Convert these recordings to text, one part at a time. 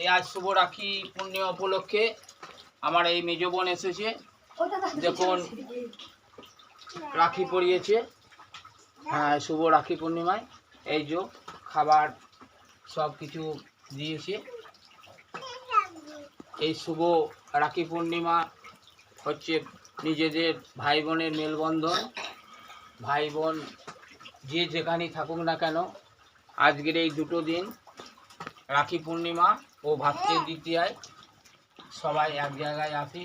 এই আজ শুভ রাখি পূর্ণিমা উপলক্ষে আমার এই মেজ বোন এসেছে। দেখুন, রাখি পরিয়েছে। হ্যাঁ শুভ রাখি পূর্ণিমায়। এই যে খাবার সব কিছু দিয়েছে। এই শুভ রাখি পূর্ণিমা হচ্ছে নিজেদের ভাই বোনের মেলবন্ধন। ভাই বোন যে যেখানেই থাকুক না কেন, আজকের এই দুটো দিন রাখি পূর্ণিমা ও ভাতৃ দ্বিতীয়ায় সবাই এক জায়গায় আসি।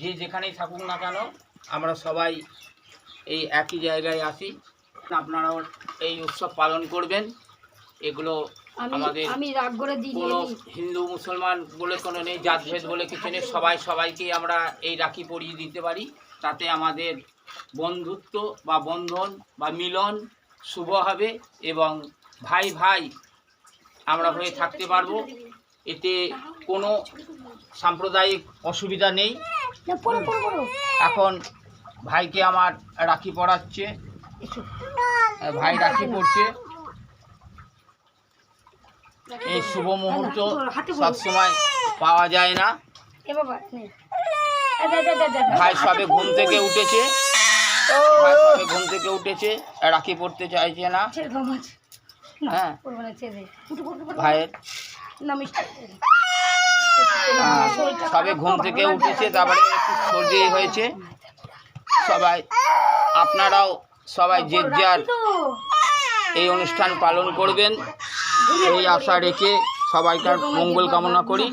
যে যেখানেই থাকুক না কেন আমরা সবাই এই একই জায়গায় আসি। আপনারাও এই উৎসব পালন করবেন। এগুলো আমাদের কোনো হিন্দু মুসলমান বলে কোনো নেই জাতভেদ বলে কিছু নেই। সবাই সবাইকেই আমরা এই রাখি পরিয়ে দিতে পারি। তাতে আমাদের বন্ধুত্ব বা বন্ধন বা মিলন শুভ হবে এবং ভাই ভাই আমরা হয়ে থাকতে পারব। এতে কোনো সাম্প্রদায়িক অসুবিধা নেই। এখন ভাইকে আমার রাখি পড়াচ্ছে। ভাই রাখি পড়ছে। এই শুভ মুহূর্ত সবসময় পাওয়া যায় না। ভাই সবে ঘুম থেকে উঠেছে। ভাই সবে ঘুম থেকে উঠেছে। রাখি পড়তে চাইছে না, হ্যাঁ। ভাইয়ের। আহ, সবে ঘুম থেকে উঠেছে তারপরে একটু সর্দি হয়েছে সবাই আপনারাও সবাই যে যার এই অনুষ্ঠান পালন করবেন এই আশা রেখে সবাইকার মঙ্গল কামনা করি